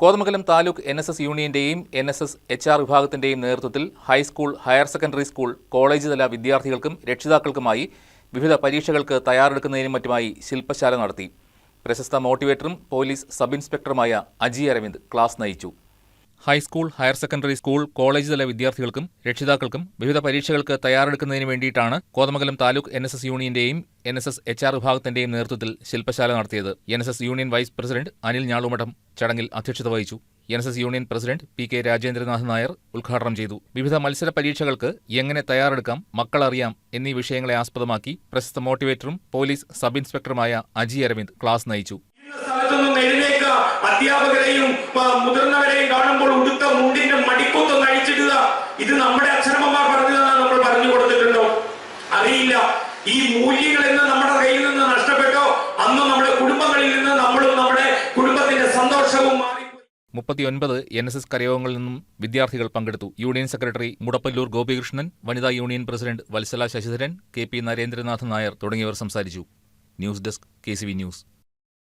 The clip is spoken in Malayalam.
Kothamangalam taluk N S S യൂണിയന്റെയും N S S H R വിഭാഗത്തിന്റെയും നേതൃത്വത്തിൽ high school higher secondary school college തല വിദ്യാർത്ഥികൾക്കും രക്ഷിതാക്കൾക്കുമായി വിവിധ പരീക്ഷകൾക്ക് തയ്യാറെടുക്കുന്നതിനും മറ്റുമായി ശില്പശാല നടത്തി. പ്രശസ്ത മോട്ടിവേറ്ററും പോലീസ് സബ് ഇൻസ്പെക്ടറുമായ അജി അരവിന്ദ് ക്ലാസ് നയിച്ചു. High school higher secondary school college തല വിദ്യാർത്ഥികൾക്കും രക്ഷിതാക്കൾക്കും വിവിധ പരീക്ഷകൾക്ക് തയ്യാറെടുക്കുന്നതിന് വേണ്ടിയിട്ടാണ് Kothamangalam taluk N S S യൂണിയന്റെയും N S S H R വിഭാഗത്തിന്റെയും നേതൃത്വത്തിൽ ശില്പശാല നടത്തിയത്. N S S union vice president Anil Njalumadom ചടങ്ങിൽ അധ്യക്ഷത വഹിച്ചു. N S S union president P K Rajendranath Nair ഉദ്ഘാടനം ചെയ്തു. വിവിധ മത്സര പരീക്ഷകൾക്ക് എങ്ങനെ തയ്യാറെടുക്കാം മക്കൾ അറിയാം എന്നീ വിഷയങ്ങളെ ആസ്പദമാക്കി പ്രശസ്ത മോട്ടിവേറ്ററും പോലീസ് സബ് ഇൻസ്പെക്ടറുമായ അജി അരവിന്ദ് ക്ലാസ് നയിച്ചു. അധ്യാപകരെയും ഉടുത്ത മുണ്ടിന്റെ മടിക്കൊത്തൊന്ന് അഴിച്ചിടുക. ഇത് നമ്മുടെ അച്ഛനമ്മമാർ പറഞ്ഞതാണ് നമ്മൾ പറഞ്ഞു കൊടുത്തിട്ടുണ്ടോ? അറിയില്ല. ഈ മൂല്യങ്ങൾ എന്ന് നമ്മുടെ കയ്യിൽ നിന്ന് നഷ്ടപ്പെട്ടോ? അന്ന് നമ്മുടെ കുടുംബങ്ങളിൽ നിന്ന് നമ്മളും നമ്മുടെ കുടുംബത്തിന്റെ സന്തോഷവും മാറി. മുപ്പത്തിയൊൻപത് എൻ എസ് എസ് കരയോഗങ്ങളിൽ നിന്നും വിദ്യാർത്ഥികൾ പങ്കെടുത്തു. യൂണിയൻ സെക്രട്ടറി മുടപ്പല്ലൂർ ഗോപികൃഷ്ണൻ വനിതാ union president Vatsala Sasidharan K P Narendranath Nair തുടങ്ങിയവർ സംസാരിച്ചു. News desk K news.